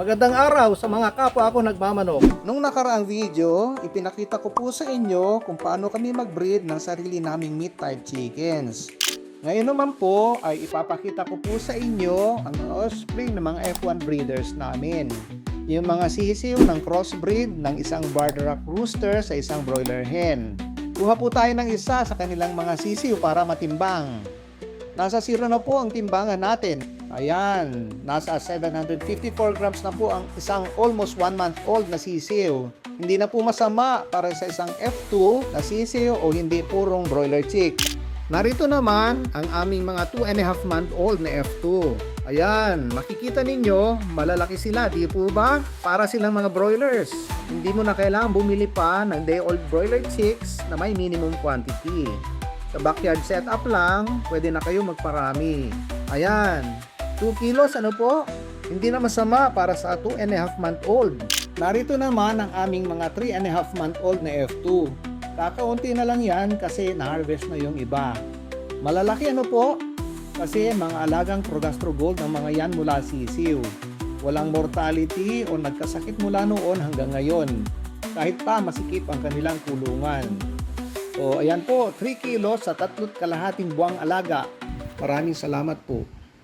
Magandang araw sa mga kapwa ako nagmamanok. Nung nakaraang video, ipinakita ko po sa inyo kung paano kami mag-breed ng sarili naming meat type chickens. Ngayon naman po ay ipapakita ko po sa inyo ang offspring ng mga F1 breeders namin. Yung mga sisiw ng crossbreed ng isang Bardorak rooster sa isang broiler hen. Kuha po tayo ng isa sa kanilang mga sisiw para matimbang. Nasa zero na po ang timbangan natin. Ayan, nasa 754 grams na po ang isang almost 1 month old na sisiw. Hindi na po masama para sa isang F2 na sisiw o hindi purong broiler chick. Narito naman ang aming mga 2 and a half month old na F2. Ayan, makikita ninyo, malalaki sila, di po ba? Para silang mga broilers. Hindi mo na kailangan bumili pa ng day old broiler chicks na may minimum quantity. Sa backyard setup lang, pwede na kayo magparami. Ayan, 2 kilos ano po? Hindi na masama para sa 2 and a half month old. Narito naman ang aming mga 3 and a half month old na F2. Kakaunti na lang yan kasi na-harvest na yung iba. Malalaki ano po? Kasi mga alagang Progastro Gold ng mga yan mula sisiw. Walang mortality o nagkasakit mula noon hanggang ngayon. Kahit pa masikip ang kanilang kulungan. O ayan po, 3 kilos sa tatlot kalahating buwang alaga. Maraming salamat po.